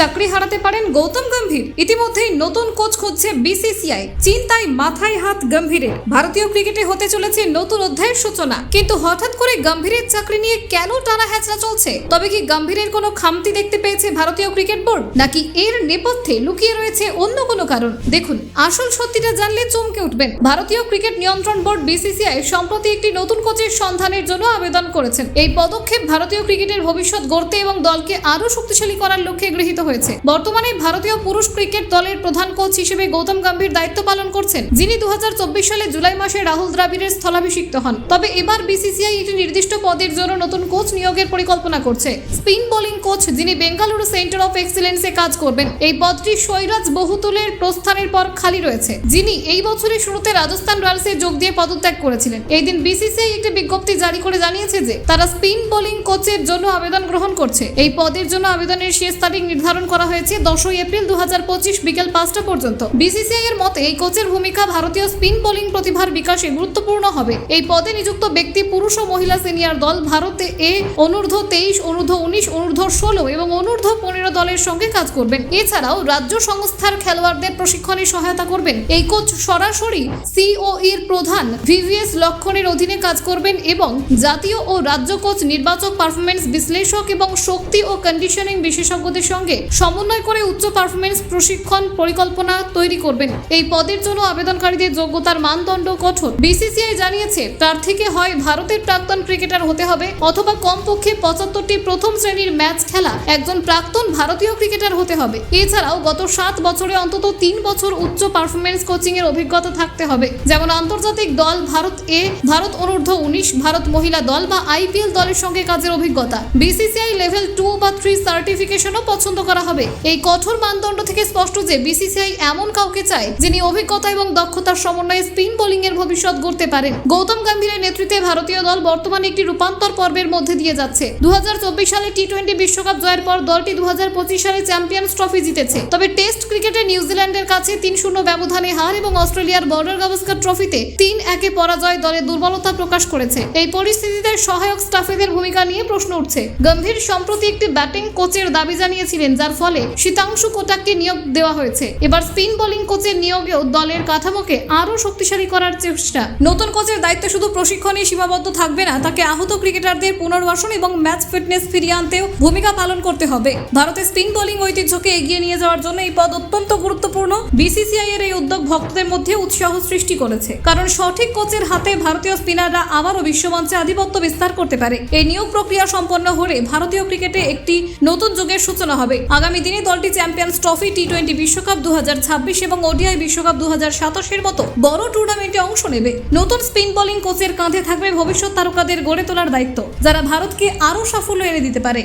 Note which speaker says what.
Speaker 1: চাকরি হারাতে পারেন গৌতম গম্ভীর। ইতিমধ্যেই নতুন কোচ খুঁজছে বিসিসিআই। চিন্তায় মাথায় হাত গম্ভীরের। ভারতীয় ক্রিকেটে হতে চলেছে নতুন অধ্যায়ের সূচনা। কিন্তু হঠাৎ করে গম্ভীরের চাকরি নিয়ে কেন টানা হ্যাচড়া চলছে? তবে কি গম্ভীরের কোনো খামতি দেখতে পেয়েছে ভারতীয় ক্রিকেট বোর্ড? নাকি এর নেপথ্যে লুকিয়ে রয়েছে অন্য কোনো কারণ? দেখুন, আসল সত্যিটা জানলে চমকে উঠবেন। ভারতীয় ক্রিকেট নিয়ন্ত্রণ বোর্ড বিসিসিআই সম্প্রতি একটি নতুন কোচের সন্ধানের জন্য আবেদন করেছেন। এই পদক্ষেপ ভারতীয় ক্রিকেটের ভবিষ্যৎ গড়তে এবং দলকে আরও শক্তিশালী করার লক্ষ্যে গৃহীত হয়েছে। বর্তমানে ভারতীয় পুরুষ ক্রিকেট দলের প্রধান কোচ হিসেবে গৌতম গম্ভীর দায়িত্ব পালন করছেন, যিনি দুই হাজার চব্বিশ সালে জুলাই মাসে রাহুল দ্রাবিড়ের স্থলাভিষিক্ত হন। তবে এবার বিসিসিআই একটি নির্দিষ্ট পদের জন্য নতুন কোচ নিয়োগের পরিকল্পনা করছে। স্পিন বোলিং কোচ, যিনি বেঙ্গালুরু সেন্টার অফ এক্সিলেন্সে কাজ করবেন, এই পদটি সৈরাজ বহুতুলের প্রস্থানের পর খালি রয়েছে, যিনি এই বছরের শুরুতে রাজস্থান রয়্যালসে যোগ দিয়ে পদত্যাগ করেছিলেন। এই দিন বিসিসিআই একটি বিজ্ঞপ্তি জারি করে জানিয়েছে যে, তারা স্পিন বোলিং কোচের জন্য আবেদন গ্রহণ করছে। এই পদের জন্য আবেদনের শেষ তারিখ নির্ধারণ করা হয়েছে দশই এপ্রিল দু হাজার পঁচিশ বিকেল পাঁচটা পর্যন্ত। বিসিসিআই এর মতে, এই কোচের ভূমিকা ভারতীয় স্পিন বোলিং প্রতিভার বিকাশে গুরুত্বপূর্ণ হবে। এই পদে নিযুক্ত ব্যক্তি পুরুষ ও মহিলা সিনিয়র দল ভারতে এ অনূর্ধ্ব তেইশ, অনূর্ধ্ব উনিশ, অনূর্ধ্ব ষোলো এবং অনূর্ধ্ব পনেরো দলের সঙ্গে কাজ করবেন। এছাড়াও রাজ্য সংস্থার খেলোয়াড়দের প্রশিক্ষণে সহায়তা করবেন। এই কোচ সরাসরি সিও এর প্রধান ভিভিএস লক্ষণের অধীনে কাজ করবেন এবং জাতীয় ও রাজ্য কোচ নির্বাচক পারফরমেন্স বিশ্লেষক এবং শক্তি ও কন্ডিশনিং বিশেষজ্ঞদের সঙ্গে সমন্বয় করে উচ্চ পারফরমেন্স প্রশিক্ষণ পরিকল্পনা তৈরি করবেন। এই পদের জন্য আবেদনকারীদের যোগ্যতার মানদণ্ড কঠোর। বিসিসিআই জানিয়েছে, প্রার্থীকে হয় ভারতের প্রাক্তন ক্রিকেটার হতে হবে অথবা কমপক্ষে পঁচাত্তরটি প্রথম শ্রেণির ম্যাচ খেলা একজন প্রাক্তন ভারতীয় ক্রিকেটার হতে হবে। এছাড়াও গত সাত বছরে অন্তত তিন বছর উচ্চ পারফরমেন্স কোচিং এর অভিজ্ঞতা থাকতে হবে। যেমন আন্তর্জাতিক দল ভারত এ, ভারত অনূর্ধ্ব উনিশ, ভারত মহিলা দল বা আইপিএল দলের সঙ্গে কাজের অভিজ্ঞতা। বিসিসিআই লেভেল টু বা থ্রি সার্টিফিকেশনও পছন্দ করা হবে। এই কঠোর মানদণ্ড থেকে স্পষ্ট যে বিসিসিআই এমন কাউকে চায় যিনি অভিজ্ঞতা এবং দক্ষতার সমন্বয়ে স্পিন বোলিং এর ভবিষ্যৎ গড়তে পারেন। গৌতম গম্ভীরের নেতৃত্বে ভারতীয় দল বর্তমানে একটি রূপান্তর পর্বের মধ্যে দিয়ে যাচ্ছে। দুহাজার চব্বিশ সালে টি টোয়েন্টি বিশ্বকাপ জয়ের পর দলটি দুহাজার পঁচিশ সালে চ্যাম্পিয়ন্স ট্রফি জিতেছে। তবে টেস্ট ক্রিকেটে নিউজিল্যান্ডের কাছে তিন শূন্য ব্যবধানে হার এবং অস্ট্রেলিয়ার বর্ডার গাভাস্কার ট্রফিতে তিন একে পরাজয় দলের দুর্বলতা প্রকাশ করেছে। এই পরিস্থিতিতে সহায়ক স্টাফেদের ভূমিকা নিয়ে প্রশ্ন উঠছে। গম্ভীর সম্প্রতি একটি ব্যাটিং কোচের দাবি জানিয়েছিলেন যার ফলে শীতাংশু কোটাককে নিয়োগ দেওয়া হয়েছে। এবার স্পিন বোলিং কোচের নিয়োগেও দলের কাঠামোকে আরও শক্তিশালী করার চেষ্টা। নতুন কোচের দায়িত্ব শুধু প্রশিক্ষণে সীমাবদ্ধ থাকবে না, তাকে আহত ক্রিকেটারদের পুনর্বাসন এবং ম্যাচ ফিটনেস ফিরিয়ে আনতেও ভূমিকা পালন করতে হবে। ভারতের স্পিন বোলিং ঐতিহ্যকে এগিয়ে নিয়ে যাওয়ার জন্য এই পদ অত্যন্ত গুরুত্বপূর্ণ। বিসিসিআই এর এই উদ্যোগ ভক্তদের মধ্যে উৎসাহ সৃষ্টি করেছে। কারণ সঠিক কোচের হাতে ভারতীয় স্পিনাররা আবারও বিশ্বমঞ্চে আধিপত্য বিস্তার করতে পারে। এই নিয়োগ প্রক্রিয়া সম্পন্ন হলে ভারতীয় ক্রিকেটে একটি নতুন যুগের সূচনা হবে। আগামী দিনে দলটি চ্যাম্পিয়ন্স ট্রফি টি টোয়েন্টি বিশ্বকাপ দু হাজার ছাব্বিশ এবং ওডিআই বিশ্বকাপ দু এর মতো বড় টুর্নামেন্টে অংশ নেবে। নতুন স্পিন বোলিং কোচের কাঁধে থাকবে ভবিষ্যৎ তারকাদের গড়ে তোলার দায়িত্ব, যারা ভারতকে আরও সাফল্য এনে দিতে পারে।